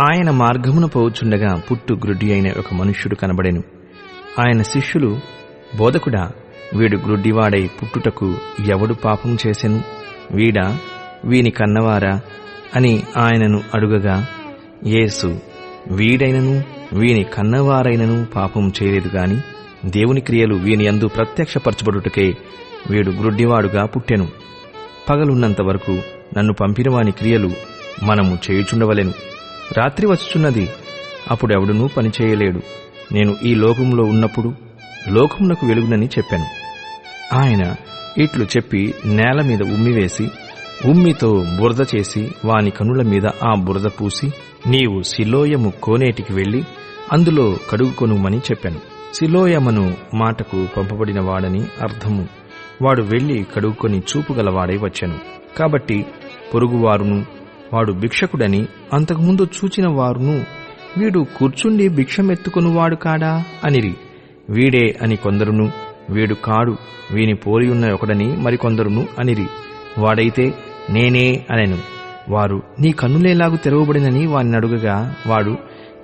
ఆయన మార్గమున పోవుచుండగా పుట్టు గ్రుడ్డి అయిన ఒక మనుష్యుడు కనబడెను. ఆయన శిష్యులు బోధకుడా వీడు గ్రుడ్డివాడై పుట్టుటకు ఎవడు పాపం చేసెను? వీడా వీని కన్నవారా? అని ఆయనను అడుగగా యేసు వీడైనను వీని కన్నవారైనను పాపం చేయలేదు గాని దేవుని క్రియలు వీని అందు ప్రత్యక్షపరచబడుటకే వీడు గ్రుడ్డివాడుగా పుట్టెను. పగలున్నంత వరకు నన్ను పంపినవాని క్రియలు మనము చేయుచుండవలెను. రాత్రి వచ్చుచున్నది అప్పుడెవడునూ పనిచేయలేడు. నేను ఈ లోకంలో ఉన్నప్పుడు లోకమునకు వెలుగునని చెప్పాను. ఆయన ఇట్లు చెప్పి నేల మీద ఉమ్మివేసి ఉమ్మితో బురద చేసి వాని కనుల మీద ఆ బురద పూసి నీవు శిలోయము కోనేటికి వెళ్ళి అందులో కడుగుకొనుమని చెప్పాను. శిలోయమను మాటకు పంపబడిన వాడని అర్థము. వాడు వెళ్ళి కడుగుకొని చూపుగలవాడై వచ్చాను. కాబట్టి పొరుగువారును వాడు భిక్షకుడని అంతకుముందు చూచిన వారును వీడు కూర్చుండి భిక్షమెత్తుకునివాడు కాడా? అనిరి. వీడే అని కొందరును వీడు కాడు వీని పోలియున్న ఒకడని మరికొందరును అనిరి. వాడైతే నేనే అనెను. వారు నీ కన్నులేలాగు తెరవబడినని వాని అడుగగా వాడు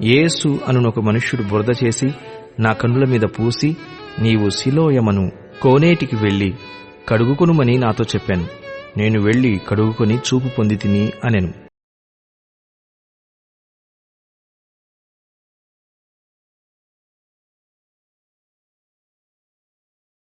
యేసు అనునొక మనుష్యుడు బురద చేసి నా కన్నుల మీద పూసి నీవు శిలోయమను కోనేటికి వెళ్ళి కడుగుకొనుమని నాతో చెప్పాను. నేను వెళ్ళి కడుగుకొని చూపు పొంది తిని అనెను.